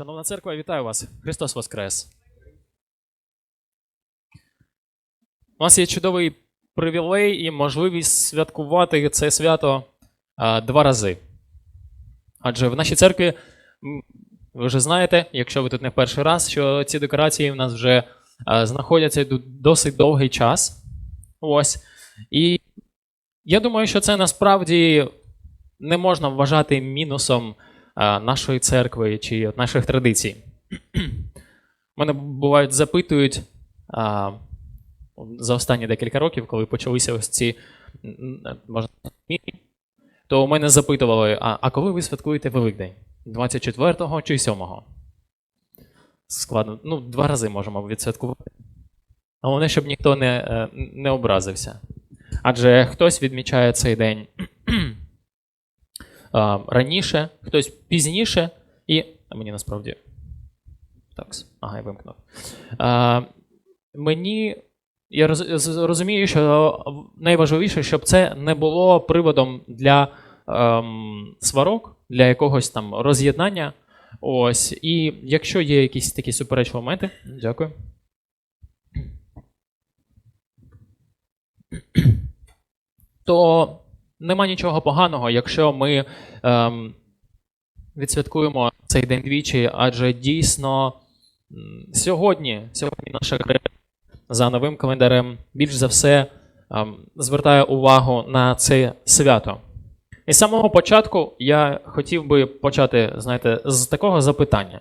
Шановна церква, вітаю вас. Христос Воскрес. У нас є чудовий привілей і можливість святкувати це свято а, два рази. Адже в нашій церкві, ви вже знаєте, якщо ви тут не перший раз, що ці декорації в нас вже а, знаходяться досить довгий час. Ось. І я думаю, що це насправді не можна вважати мінусом нашої церкви чи наших традицій. Мене бувають запитують за останні декілька років, коли почалися ось ці можна, то у мене запитували: а, а коли ви святкуєте Великдень? 24-го чи 7-го? Складно. Ну, два рази можемо відсвяткувати. Головне, щоб ніхто не, е, не образився. Адже хтось відмічає цей день раніше, хтось пізніше, і. Мені насправді. Так, ага, я вимкнув. А, мені. Я роз, розумію, що найважливіше, щоб це не було приводом для ем, сварок, для якогось там роз'єднання. Ось. І якщо є якісь такі суперечливі моменти, дякую. То нема нічого поганого, якщо ми ем, відсвяткуємо цей день двічі, адже дійсно сьогодні, сьогодні наша країна за новим календарем більш за все ем, звертає увагу на це свято. І з самого початку я хотів би почати, знаєте, з такого запитання.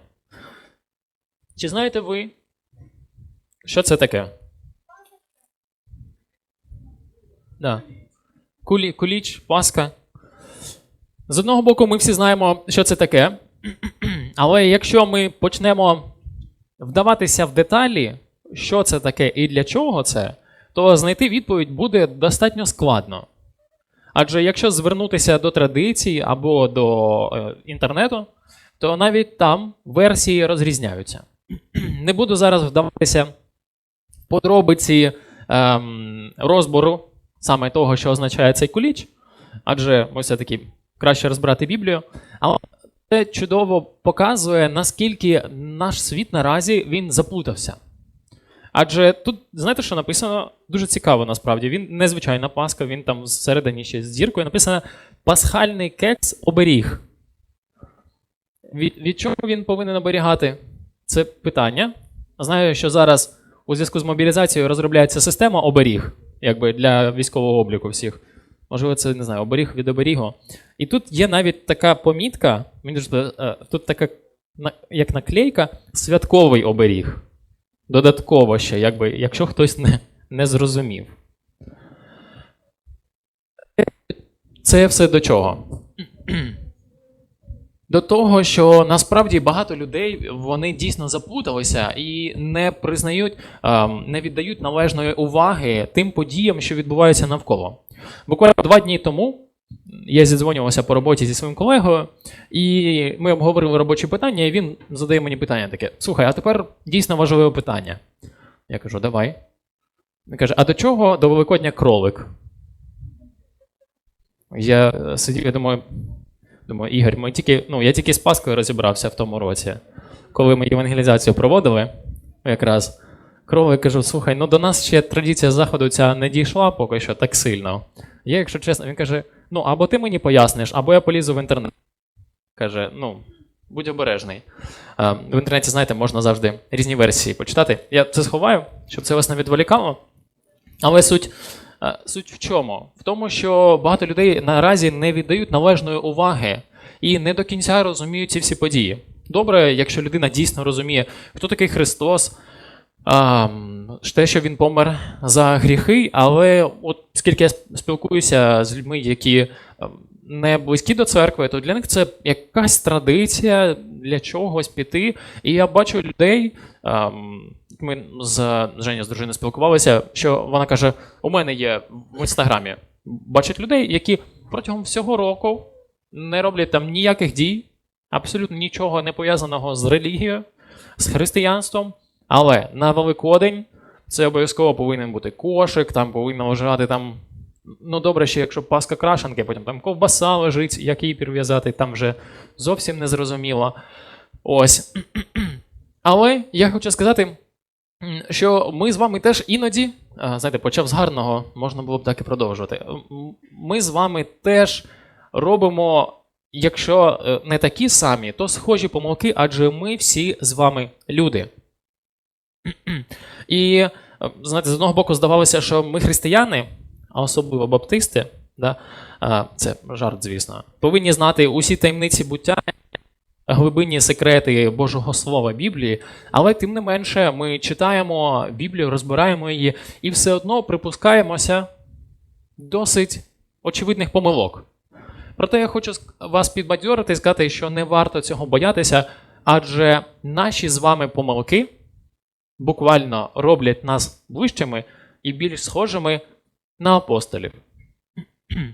Чи знаєте ви, що це таке? Да. Кулі, куліч, паска. З одного боку, ми всі знаємо, що це таке. Але якщо ми почнемо вдаватися в деталі, що це таке і для чого це, то знайти відповідь буде достатньо складно. Адже якщо звернутися до традицій або до е, інтернету, то навіть там версії розрізняються. Не буду зараз вдаватися подробиці ем, розбору саме того, що означає цей куліч, адже ми все-таки краще розбирати Біблію. Але це чудово показує, наскільки наш світ наразі він заплутався. Адже тут, знаєте, що написано дуже цікаво насправді. Він незвичайна паска, він там всередині ще з зіркою написано пасхальний кекс оберіг. Від, від чого він повинен оберігати? Це питання. Знаю, що зараз у зв'язку з мобілізацією розробляється система оберіг, якби для військового обліку всіх. Можливо, це не знаю, оберіг від оберігу. І тут є навіть така помітка, е, тут така як наклейка святковий оберіг. Додатково ще, якби, якщо хтось не, не зрозумів. Це все до чого? До того, що насправді багато людей вони дійсно заплуталися і не признають, ем, не віддають належної уваги тим подіям, що відбуваються навколо. Буквально два дні тому я зідзвонювався по роботі зі своїм колегою, і ми обговорили робочі питання, і він задає мені питання таке: слухай, а тепер дійсно важливе питання. Я кажу, давай. Він каже: а до чого до Великодня кролик? Я е, сидів, я думаю, думаю, Ігор, ми тільки, ну, я тільки з Паскою розібрався в тому році, коли ми евангелізацію проводили, якраз. Кролик кажу, слухай, ну до нас ще традиція заходу ця не дійшла поки що так сильно. Я, якщо чесно, він каже: ну або ти мені поясниш, або я полізу в інтернет. Каже, ну, будь обережний. В інтернеті, знаєте, можна завжди різні версії почитати. Я це сховаю, щоб це вас не відволікало. Але суть, суть в чому? В тому, що багато людей наразі не віддають належної уваги і не до кінця розуміють ці всі події. Добре, якщо людина дійсно розуміє, хто такий Христос, а, те, що він помер за гріхи, але от скільки я спілкуюся з людьми, які ем, не близькі до церкви, то для них це якась традиція для чогось піти. І я бачу людей. ем, Ми з Женю з дружиною спілкувалися, що вона каже: у мене є в інстаграмі бачать людей, які протягом всього року не роблять там ніяких дій, абсолютно нічого не пов'язаного з релігією, з християнством. Але на Великодень це обов'язково повинен бути кошик, там повинно лежати там. Ну, добре, ще якщо паска крашенки, потім там ковбаса лежить, як її прив'язати, там вже зовсім не зрозуміло. Ось. Але я хочу сказати, що ми з вами теж іноді, знаєте, почав з гарного, можна було б так і продовжувати. Ми з вами теж робимо, якщо е, не такі самі, то схожі помилки, адже ми всі з вами люди. І е, знаєте, з одного боку здавалося, що ми християни, а особливо баптисти, да, це жарт, звісно, повинні знати усі таємниці буття, глибинні секрети Божого Слова Біблії, але тим не менше ми читаємо Біблію, розбираємо її і все одно припускаємося досить очевидних помилок. Проте я хочу вас підбадьорити і сказати, що не варто цього боятися, адже наші з вами помилки буквально роблять нас ближчими і більш схожими на апостолів.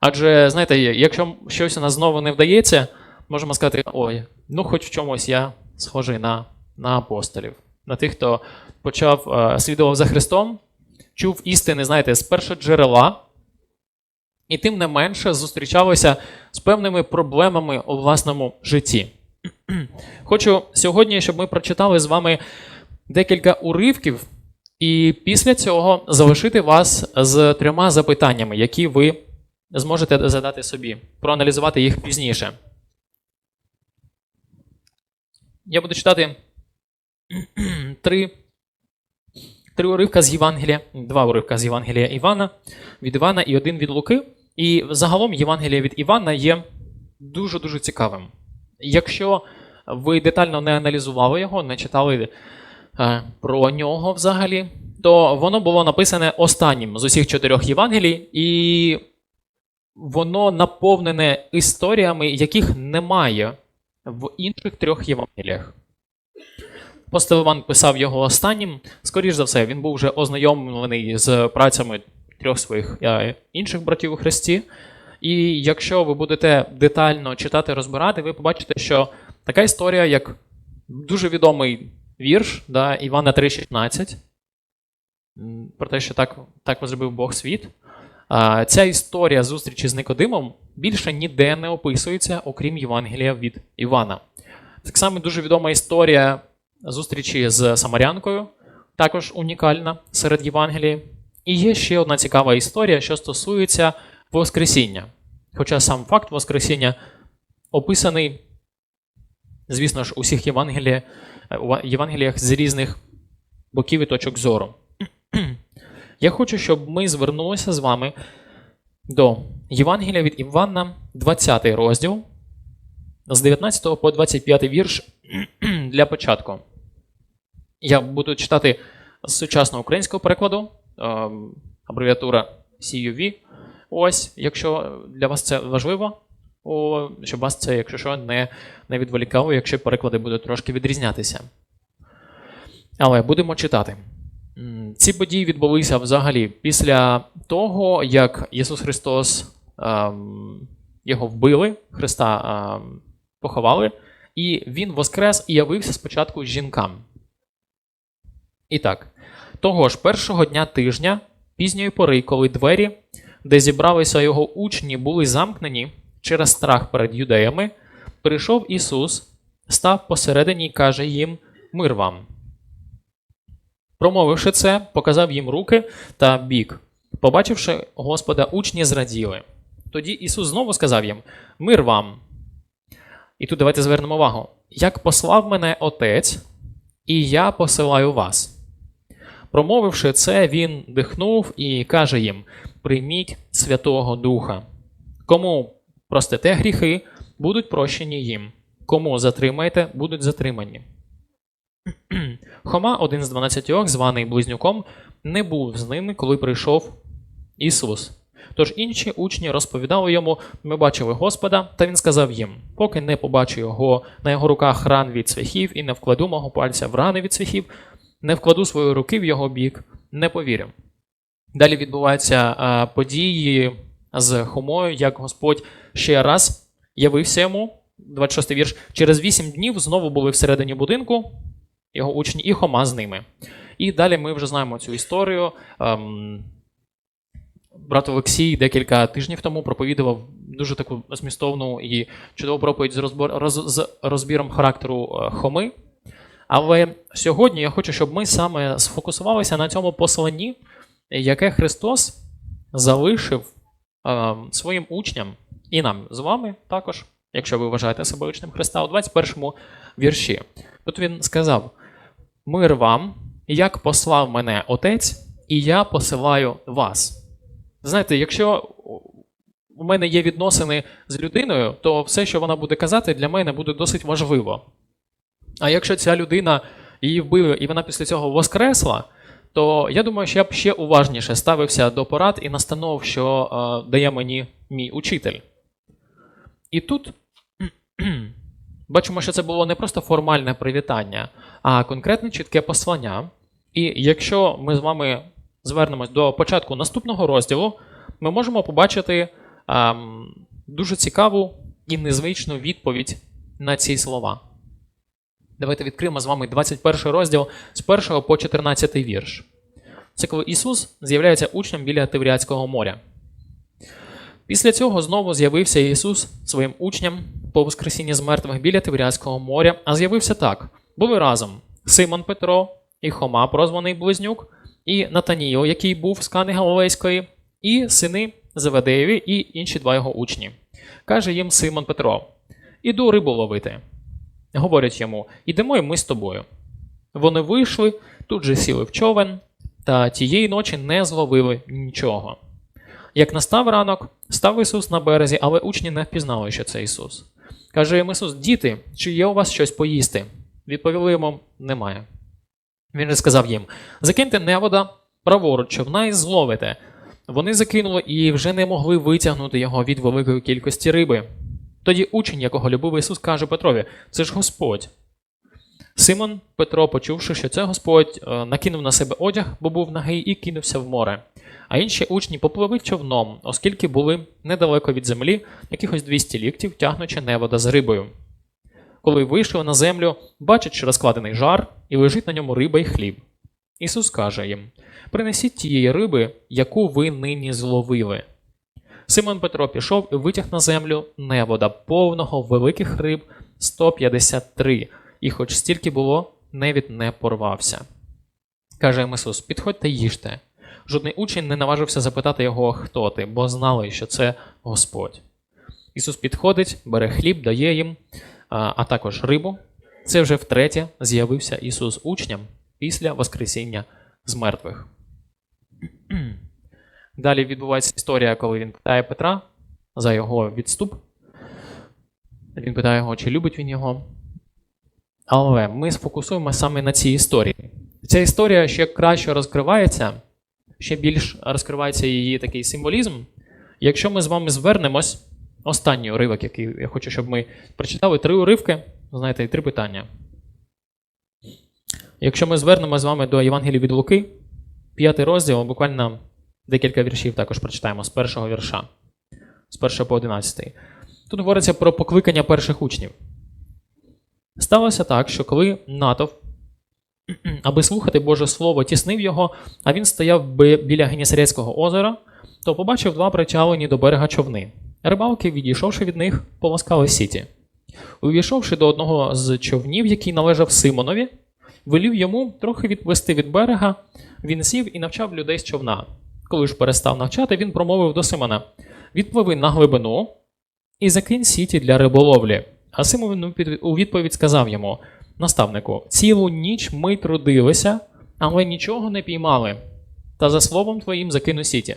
Адже, знаєте, якщо щось у нас знову не вдається, можемо сказати: ой, ну хоч в чомусь я схожий на, на апостолів, на тих, хто почав е, слідував за Христом, чув істини, знаєте, з першого джерела, і тим не менше зустрічалися з певними проблемами у власному житті. Хочу сьогодні, щоб ми прочитали з вами декілька уривків, і після цього залишити вас з трьома запитаннями, які ви зможете задати собі, проаналізувати їх пізніше. Я буду читати три, три уривка з Євангелія, два уривка з Євангелія Івана, від Івана і один від Луки. І загалом Євангелія від Івана є дуже-дуже цікавим. Якщо ви детально не аналізували його, не читали е, про нього взагалі, то воно було написане останнім з усіх чотирьох Євангелій, і воно наповнене історіями, яких немає в інших трьох Євангеліях. Апостол Іван писав його останнім. Скоріш за все, він був вже ознайомлений з працями трьох своїх е, інших братів у Христі. І якщо ви будете детально читати, розбирати, ви побачите, що така історія, як дуже відомий вірш да, Івана 3,16, про те, що так, так возлюбив Бог світ. Ця історія зустрічі з Никодимом більше ніде не описується, окрім Євангелія від Івана. Так само дуже відома історія зустрічі з Самарянкою, також унікальна серед Євангелії. І є ще одна цікава історія, що стосується Воскресіння. Хоча сам факт Воскресіння описаний, звісно ж, у всіх Євангеліях з різних боків і точок зору. Я хочу, щоб ми звернулися з вами до Євангелія від Івана, 20 розділ, з 19 по 25 вірш для початку. Я буду читати з сучасного українського перекладу, ем, абревіатура CUV. Ось, якщо для вас це важливо, щоб вас це, якщо що, не, не відволікало, якщо переклади будуть трошки відрізнятися. Але будемо читати. Ці події відбулися взагалі після того, як Ісус Христос його вбили, Христа поховали, і Він воскрес і явився спочатку жінкам. І так, того ж першого дня тижня, пізньої пори, коли двері, де зібралися його учні, були замкнені через страх перед юдеями, прийшов Ісус, став посередині і каже їм: Мир вам. Промовивши це, показав їм руки та бік. Побачивши Господа, учні зраділи. Тоді Ісус знову сказав їм: Мир вам. І тут давайте звернемо увагу. Як послав мене Отець, і я посилаю вас. Промовивши це, він дихнув і каже їм: Прийміть Святого Духа. Кому простите гріхи, будуть прощені їм. Кому затримаєте, будуть затримані. Хома, один з дванадцятьох, званий близнюком, не був з ними, коли прийшов Ісус. Тож інші учні розповідали йому: ми бачили Господа, та він сказав їм: поки не побачу його на його руках ран від цвяхів і не вкладу мого пальця в рани від цвяхів, не вкладу свої руки в його бік, не повірю. Далі відбуваються події з Хомою, як Господь ще раз явився йому. 26 вірш. Через 8 днів знову були всередині будинку його учні і Хома з ними. І далі ми вже знаємо цю історію. Ем, брат Олексій декілька тижнів тому проповідував дуже таку змістовну і чудову проповідь з, розбор, роз, з розбіром характеру е, Хоми. Але сьогодні я хочу, щоб ми саме сфокусувалися на цьому посланні, яке Христос залишив е, своїм учням і нам з вами також, якщо ви вважаєте себе учнем Христа, у 21 вірші. Тут він сказав: Мир вам, як послав мене Отець, і я посилаю вас. Знаєте, якщо у мене є відносини з людиною, то все, що вона буде казати, для мене буде досить важливо. А якщо ця людина її вбили і вона після цього воскресла, то я думаю, що я б ще уважніше ставився до порад і настанов, що е, дає мені мій учитель. І тут бачимо, що це було не просто формальне привітання, а конкретне чітке послання. І якщо ми з вами звернемось до початку наступного розділу, ми можемо побачити ем, дуже цікаву і незвичну відповідь на ці слова. Давайте відкриємо з вами 21 розділ з 1 по 14 вірш. Це коли Ісус з'являється учнем біля Тивріатського моря. Після цього знову з'явився Ісус своїм учням по воскресінні з мертвих біля Тивріатського моря, а з'явився так: були разом Симон Петро і Хома, прозваний Близнюк, і Натаніїл, який був з Кани Галилейської, і сини Заведеєві, і інші два його учні. Каже їм Симон Петро: Іду рибу ловити. Говорять йому: Ідемо і ми з тобою. Вони вийшли, тут же сіли в човен, та тієї ночі не зловили нічого. Як настав ранок, став Ісус на березі, але учні не впізнали, що це Ісус. Каже їм Ісус: Діти, чи є у вас щось поїсти? Відповіли йому: немає. Він же сказав їм: Закиньте невода праворуч човна і зловите. Вони закинули і вже не могли витягнути його від великої кількості риби. Тоді учень, якого любив Ісус, каже Петрові: Це ж Господь. Симон Петро, почувши, що це Господь, е, накинув на себе одяг, бо був нагий, і кинувся в море. А інші учні попливли човном, оскільки були недалеко від землі, якихось 200 ліктів, тягнучи невода з рибою. Коли вийшли на землю, бачать, що розкладений жар, і лежить на ньому риба і хліб. Ісус каже їм: Принесіть тієї риби, яку ви нині зловили. Симон Петро пішов і витяг на землю невода повного великих риб 153, і хоч стільки було, невід не порвався. Каже Ісус: Підходьте їжте. Жодний учень не наважився запитати його, хто ти, бо знали, що це Господь. Ісус підходить, бере хліб, дає їм, а також рибу. Це вже втретє з'явився Ісус учням після Воскресіння з мертвих. Далі відбувається історія, коли він питає Петра за його відступ. Він питає його, чи любить він його. Але ми сфокусуємо саме на цій історії. Ця історія ще краще розкривається, ще більш розкривається її такий символізм. Якщо ми з вами звернемось, останній уривок, який я хочу, щоб ми прочитали, три уривки, знаєте, і три питання. Якщо ми звернемо з вами до Євангелії від Луки, п'ятий розділ, буквально декілька віршів також прочитаємо з першого вірша, з першого по одинадцятий. Тут говориться про покликання перших учнів. Сталося так, що коли натовп, аби слухати Боже Слово, тіснив його, а він стояв біля Генісарецького озера, то побачив два причалені до берега човни. Рибалки, відійшовши від них, полоскали сіті. Увійшовши до одного з човнів, який належав Симонові, велів йому трохи відвести від берега, він сів і навчав людей з човна. Коли ж перестав навчати, він промовив до Симона: Відпливи на глибину і закинь сіті для риболовлі. А Симон у відповідь сказав йому: Наставнику, цілу ніч ми трудилися, але нічого не піймали. Та за словом твоїм закину сіті.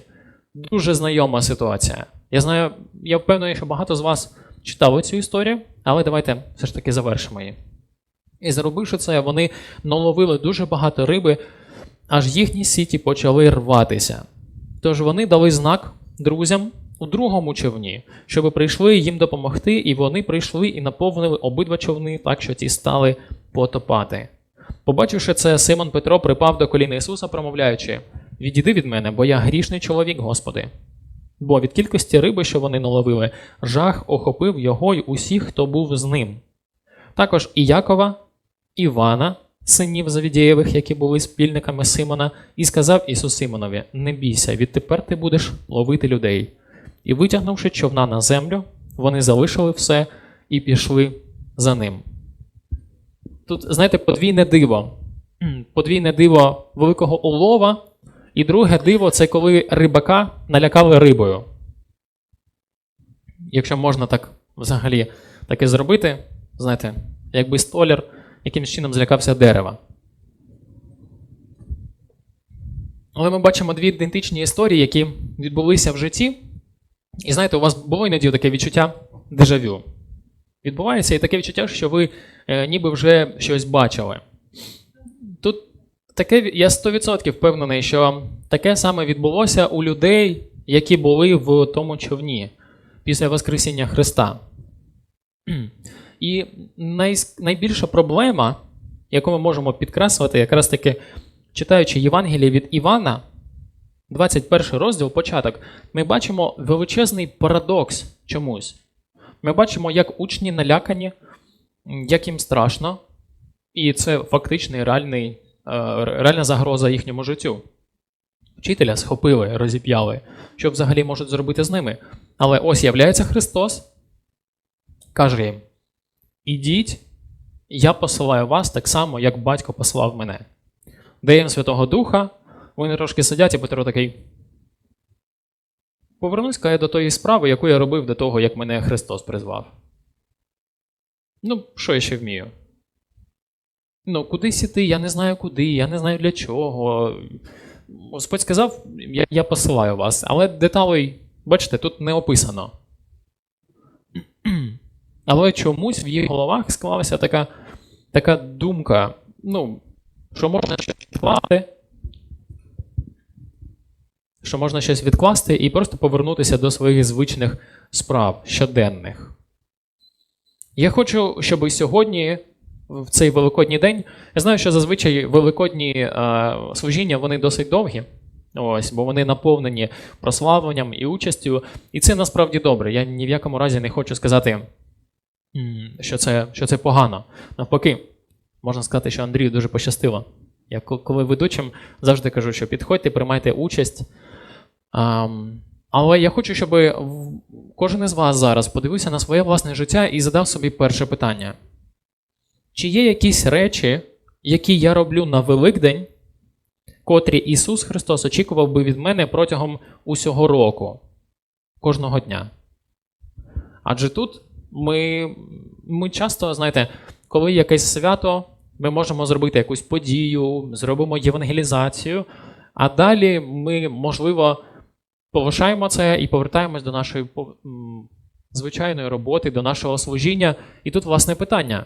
Дуже знайома ситуація. Я знаю, я впевнений, що багато з вас читали цю історію, але давайте все ж таки завершимо її. І зробивши це, вони наловили дуже багато риби, аж їхні сіті почали рватися. Тож вони дали знак друзям у другому човні, щоб прийшли їм допомогти, і вони прийшли і наповнили обидва човни, так що ті стали потопати. Побачивши це, Симон Петро припав до коліна Ісуса, промовляючи: Відійди від мене, бо я грішний чоловік, Господи. Бо від кількості риби, що вони наловили, жах охопив його й усіх, хто був з ним. Також і Якова, Івана, синів Завідєєвих, які були спільниками Симона, і сказав Ісус Симонові: Не бійся, відтепер ти будеш ловити людей. І витягнувши човна на землю, вони залишили все і пішли за ним. Тут, знаєте, подвійне диво. Подвійне диво великого улова, і друге диво це коли рибака налякали рибою. Якщо можна так взагалі таке зробити, знаєте, якби столяр якимось чином злякався дерева. Але ми бачимо дві ідентичні історії, які відбулися в житті. І знаєте, у вас було іноді таке відчуття дежавю. Відбувається і таке відчуття, що ви е, ніби вже щось бачили. Тут таке, я 100% впевнений, що таке саме відбулося у людей, які були в тому човні після Воскресіння Христа. І най, найбільша проблема, яку ми можемо підкреслити, якраз таки читаючи Євангеліє від Івана, 21 розділ, початок, ми бачимо величезний парадокс чомусь. Ми бачимо, як учні налякані, як їм страшно, і це фактичний реальний, е, реальна загроза їхньому життю. Вчителя схопили, розіп'яли, що взагалі можуть зробити з ними. Але ось являється Христос, каже їм: Ідіть, я посилаю вас так само, як батько послав мене. Дає їм Святого Духа, вони трошки сидять, і Петро такий. Повернусь я до тої справи, яку я робив до того, як мене Христос призвав. Ну, що я ще вмію? Ну, кудись іти, я не знаю куди, я не знаю для чого. Господь сказав, я, я посилаю вас, але деталей, бачите, тут не описано. Але чомусь в їх головах склалася така, така думка, ну, що можна щось відкласти, що можна щось відкласти і просто повернутися до своїх звичних справ щоденних. Я хочу, щоб і сьогодні, в цей великодній день, я знаю, що зазвичай великодні е, служіння вони досить довгі. Ось, бо вони наповнені прославленням і участю, і це насправді добре. Я ні в якому разі не хочу сказати, що це, що це погано. Навпаки, можна сказати, що Андрію дуже пощастило. Я коли ведучим завжди кажу, що підходьте, приймайте участь. Але я хочу, щоб кожен із вас зараз подивився на своє власне життя і задав собі перше питання: чи є якісь речі, які я роблю на Великдень, котрі Ісус Христос очікував би від мене протягом усього року, кожного дня? Адже тут ми, ми часто, знаєте, коли якесь свято, ми можемо зробити якусь подію, зробимо євангелізацію, а далі ми, можливо, повишаємо це і повертаємось до нашої звичайної роботи, до нашого служіння. І тут, власне, питання: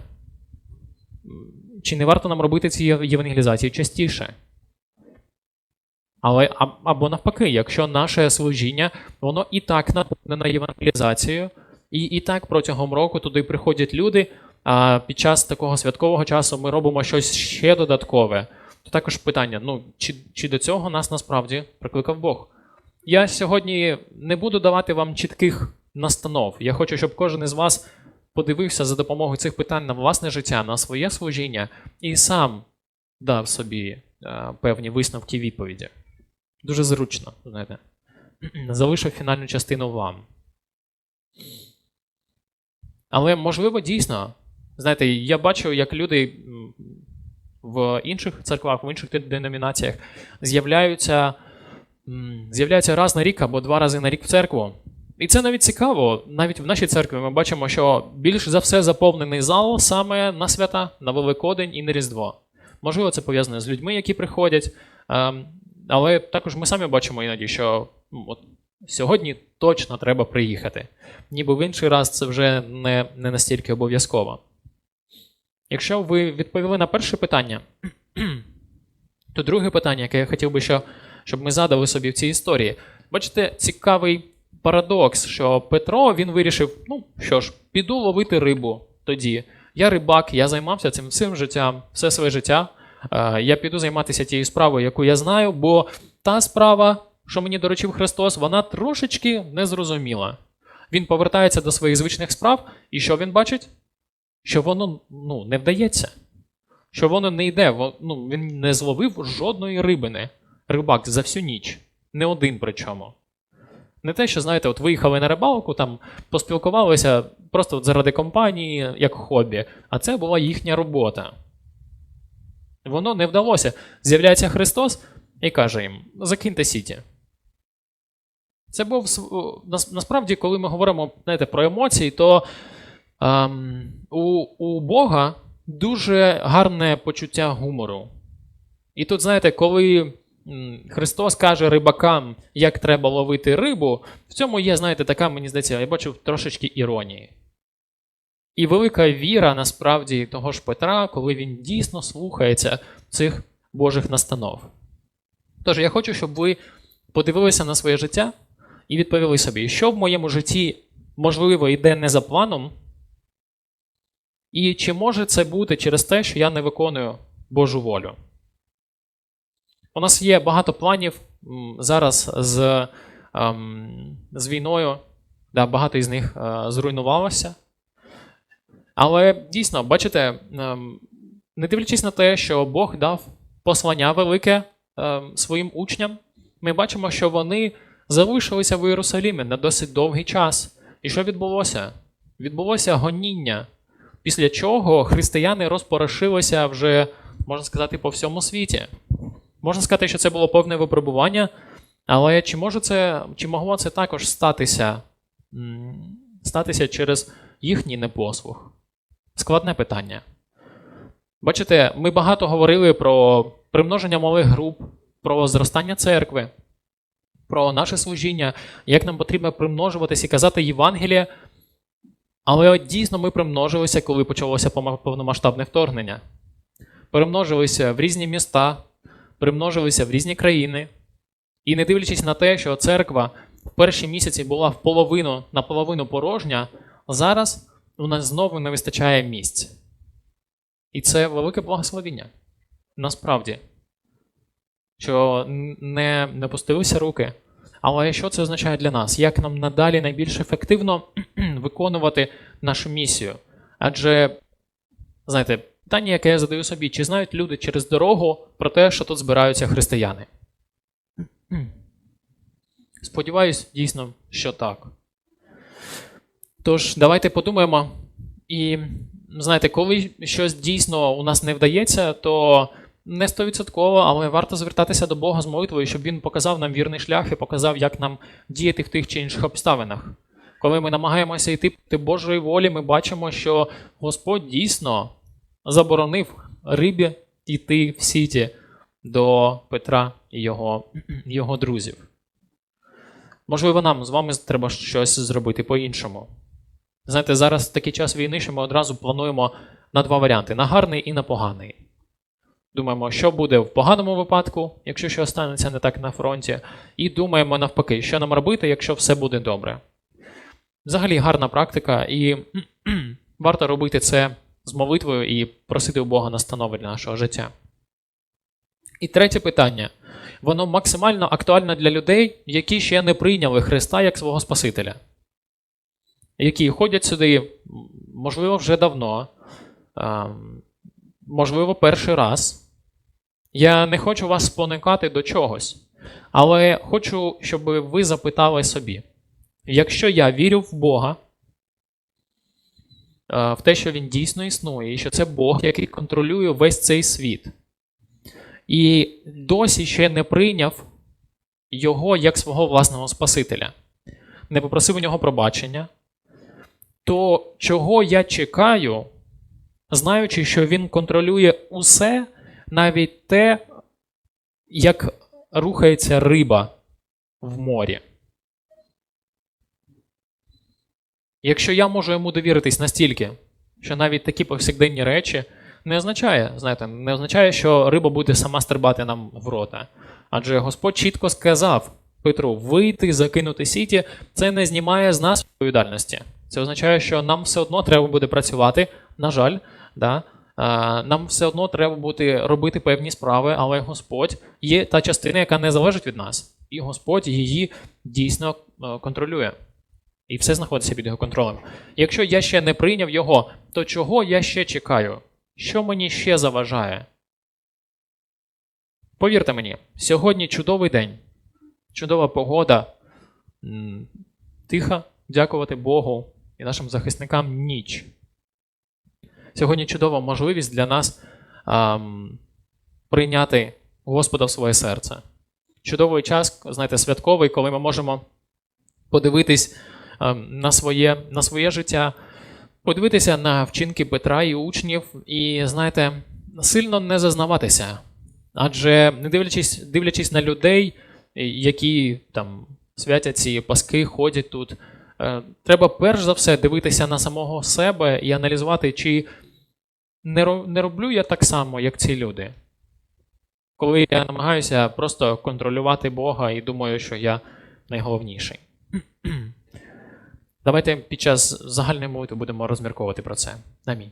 чи не варто нам робити ці єв- євангелізації частіше? Але або навпаки, якщо наше служіння, воно і так наповнене євангелізацією, і, і так протягом року туди приходять люди, а під час такого святкового часу ми робимо щось ще додаткове, то також питання: ну, чи, чи до цього нас насправді прикликав Бог? Я сьогодні не буду давати вам чітких настанов. Я хочу, щоб кожен із вас подивився за допомогою цих питань на власне життя, на своє служіння і сам дав собі е, певні висновки відповіді. Дуже зручно, знаєте. Залишив фінальну частину вам. Але можливо, дійсно, знаєте, я бачу, як люди в інших церквах, в інших деномінаціях з'являються, з'являються раз на рік або два рази на рік в церкву. І це навіть цікаво. Навіть в нашій церкві ми бачимо, що більш за все заповнений зал саме на свята, на Великодень і на Різдво. Можливо, це пов'язано з людьми, які приходять. ем, Але також ми самі бачимо іноді, що от, сьогодні точно треба приїхати. Ніби в інший раз це вже не, не настільки обов'язково. Якщо ви відповіли на перше питання, то друге питання, яке я хотів би, що, щоб ми задали собі в цій історії. Бачите, цікавий парадокс, що Петро він вирішив: ну що ж, піду ловити рибу тоді. Я рибак, я займався цим всім життям, все своє життя. Е, Я піду займатися тією справою, яку я знаю, бо та справа, що мені доручив Христос, вона трошечки незрозуміла. Він повертається до своїх звичних справ, і що він бачить? Що воно ну, не вдається. Що воно не йде. Ну, він не зловив жодної рибини. Рибак за всю ніч. Не один причому. Не те, що, знаєте, от виїхали на рибалку, там поспілкувалися просто от заради компанії, як хобі, а це була їхня робота. Воно не вдалося. З'являється Христос і каже їм: закиньте сіті. Це був насправді, коли ми говоримо знаєте, про емоції, то ем, у, у Бога дуже гарне почуття гумору. І тут, знаєте, коли Христос каже рибакам, як треба ловити рибу, в цьому є, знаєте, така, мені здається, я бачу трошечки іронії. І велика віра насправді того ж Петра, коли він дійсно слухається цих Божих настанов. Тож я хочу, щоб ви подивилися на своє життя і відповіли собі, що в моєму житті, можливо, йде не за планом, і чи може це бути через те, що я не виконую Божу волю. У нас є багато планів зараз з, ем, з війною, да, багато із них е, зруйнувалося. Але дійсно, бачите, ем, не дивлячись на те, що Бог дав послання велике ем, своїм учням, ми бачимо, що вони залишилися в Єрусалімі на досить довгий час. І що відбулося? Відбулося гоніння, після чого християни розпорошилися вже, можна сказати, по всьому світі. Можна сказати, що це було повне випробування, але чи може це, чи могло це також статися, статися через їхній непослух? Складне питання. Бачите, ми багато говорили про примноження малих груп, про зростання церкви, про наше служіння, як нам потрібно примножуватися і казати Євангеліє. Але от дійсно ми примножилися, коли почалося повномасштабне вторгнення. Примножилися в різні міста, примножилися в різні країни. І не дивлячись на те, що церква в перші місяці була в половину, наполовину порожня, зараз у нас знову не вистачає місць. І це велике благословіння. Насправді. Що не, не пустилися руки. Але що це означає для нас? Як нам надалі найбільш ефективно виконувати нашу місію? Адже, знаєте, питання, яке я задаю собі, чи знають люди через дорогу про те, що тут збираються християни? Сподіваюсь, дійсно, що так. Тож, давайте подумаємо. І знаєте, коли щось дійсно у нас не вдається, то не стовідсотково, але варто звертатися до Бога з молитвою, щоб він показав нам вірний шлях і показав, як нам діяти в тих чи інших обставинах. Коли ми намагаємося йти Божої волі, ми бачимо, що Господь дійсно заборонив рибі йти в сіті до Петра і його, його друзів. Можливо, нам з вами треба щось зробити по-іншому. Знаєте, зараз такий час війни, що ми одразу плануємо на два варіанти: на гарний і на поганий. Думаємо, що буде в поганому випадку, якщо щось станеться не так на фронті, і думаємо навпаки, що нам робити, якщо все буде добре. Взагалі гарна практика, і варто робити це з молитвою і просити у Бога настанови для нашого життя. І третє питання. Воно максимально актуальне для людей, які ще не прийняли Христа як свого Спасителя, які ходять сюди, можливо, вже давно, можливо, перший раз. Я не хочу вас спонукати до чогось, але хочу, щоб ви запитали собі: якщо я вірю в Бога, в те, що Він дійсно існує, і що це Бог, який контролює весь цей світ, і досі ще не прийняв його як свого власного Спасителя, не попросив у нього пробачення, то чого я чекаю, знаючи, що він контролює усе, навіть те, як рухається риба в морі. Якщо я можу йому довіритись настільки, що навіть такі повсякденні речі не означає, знаєте, не означає, що риба буде сама стрибати нам в рота. Адже Господь чітко сказав Петру, вийти, закинути сіті, це не знімає з нас відповідальності. Це означає, що нам все одно треба буде працювати. На жаль, да, нам все одно треба буде робити певні справи, але Господь є та частина, яка не залежить від нас. І Господь її дійсно е, контролює. І все знаходиться під його контролем. Якщо я ще не прийняв його, то чого я ще чекаю? Що мені ще заважає? Повірте мені, сьогодні чудовий день, чудова погода. тиха, дякувати Богу і нашим захисникам ніч. Сьогодні чудова можливість для нас ам, прийняти Господа в своє серце. Чудовий час, знаєте, святковий, коли ми можемо подивитись ем, на своє, на своє життя, подивитися на вчинки Петра і учнів, і, знаєте, сильно не зазнаватися. Адже не дивлячись, дивлячись на людей, які там святять ці паски, ходять тут, е, треба перш за все дивитися на самого себе і аналізувати, чи не роблю я так само, як ці люди. Коли я намагаюся просто контролювати Бога і думаю, що я найголовніший. Давайте під час загальної молитви будемо розмірковувати про це. Амінь.